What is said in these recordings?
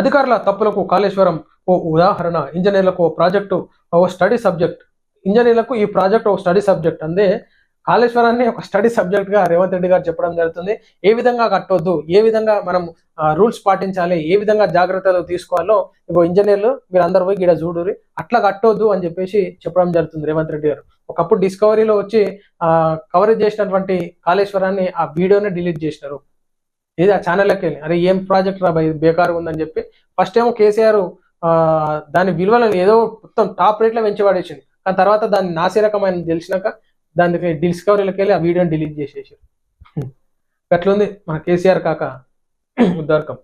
అధికారుల తప్పులకు కాళేశ్వరం ఓ ఉదాహరణ. ఇంజనీర్లకు ఓ ప్రాజెక్టు ఓ స్టడీ సబ్జెక్ట్. ఇంజనీర్లకు ఈ ప్రాజెక్ట్ ఒక స్టడీ సబ్జెక్ట్ అందే. కాళేశ్వరాన్ని ఒక స్టడీ సబ్జెక్ట్గా రేవంత్ రెడ్డి గారు చెప్పడం జరుగుతుంది. ఏ విధంగా కట్టొద్దు? ఏ విధంగా మనం రూల్స్ పాటించాలి? ఏ విధంగా జాగ్రత్తలు తీసుకోవాలో? ఇంకో ఇంజనీర్లు మీరందరూ పోయి గిడ చూడురి అట్లా కట్టొద్దు అని చెప్పేసి చెప్పడం జరుగుతుంది రేవంత్ రెడ్డి గారు. ఒకప్పుడు డిస్కవరీలో వచ్చి కవరేజ్ చేసినటువంటి కాళేశ్వరాన్ని ఆ వీడియోని డిలీట్ చేసినారు. ఏదో ఆ ఛానల్కి వెళ్ళి అరే ఏం ప్రాజెక్ట్ రా బేకారు ఉందని చెప్పి. ఫస్ట్ ఏమో కేసీఆర్ ఆ దాని విలువలను ఏదో మొత్తం టాప్ రేట్లో పెంచబడేసింది కానీ తర్వాత దాన్ని నాసిరకమైన తెలిసినాక దానికి డిస్కవరీలకు వెళ్ళి ఆ వీడియోని డిలీట్ చేసేసారు అట్లుంది మన కేసీఆర్ కాక ఉద్దార్కం.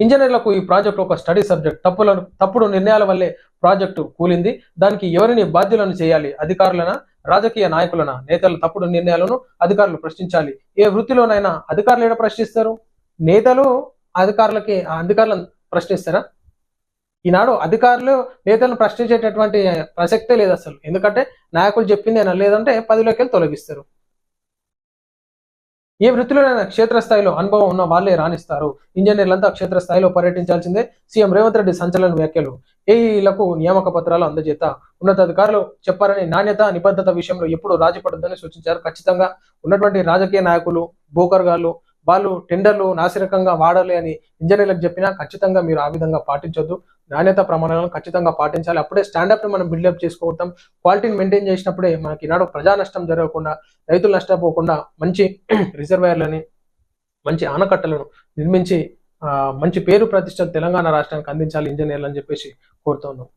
ఇంజనీర్లకు ఈ ప్రాజెక్ట్ ఒక స్టడీ సబ్జెక్ట్ తప్పులను తప్పుడు నిర్ణయాల వల్లే ప్రాజెక్టు కూలింది. దానికి ఎవరిని బాధ్యులను చేయాలి? అధికారులనా? రాజకీయ నాయకులన నేతల తప్పుడు నిర్ణయాలను అధికారులు ప్రశ్నించాలి. ఏ వృత్తిలోనైనా అధికారులు ఏడ ప్రశ్నిస్తారు? నేతలు అధికారులకి ఆ అధికారులను ప్రశ్నిస్తారా? ఈనాడు అధికారులు నేతలను ప్రశ్నించేటటువంటి ప్రసక్తే లేదు అసలు. ఎందుకంటే నాయకులు చెప్పింది అయినా లేదంటే పదిలోకి వెళ్ళి తొలగిస్తారు. ఏ వృత్తిలోనైనా క్షేత్రస్థాయిలో అనుభవం ఉన్న వాళ్ళే రాణిస్తారు. ఇంజనీర్లంతా క్షేత్రస్థాయిలో పర్యటించాల్సిందే. సీఎం రేవంత్ రెడ్డి సంచలన వ్యాఖ్యలు. ఏఈలకు నియామక పత్రాలు అందజేత. ఉన్నతాధికారులు చెప్పారని నాణ్యత నిబద్ధత విషయంలో ఎప్పుడు రాజీ పడొద్దని సూచించారు. ఖచ్చితంగా ఉన్నటువంటి రాజకీయ నాయకులు బోకర్గాళ్ళు వాళ్ళు టెండర్లు నాసిరకంగా వాడాలి అని ఇంజనీర్లకు చెప్పినా ఖచ్చితంగా మీరు ఆ విధంగా పాటించొద్దు. నాణ్యత ప్రమాణాలను ఖచ్చితంగా పాటించాలి. అప్పుడే స్టాండప్ని మనం బిల్డప్ చేసుకోవటం క్వాలిటీని మెయింటైన్ చేసినప్పుడే మనకి ఈనాడు ప్రజా నష్టం జరగకుండా రైతులు నష్టపోకుండా మంచి రిజర్వాయర్లని మంచి ఆనకట్టలను నిర్మించి మంచి పేరు ప్రతిష్టలు తెలంగాణ రాష్ట్రానికి అందించాలి ఇంజనీర్లు అని చెప్పేసి కోరుతున్నాం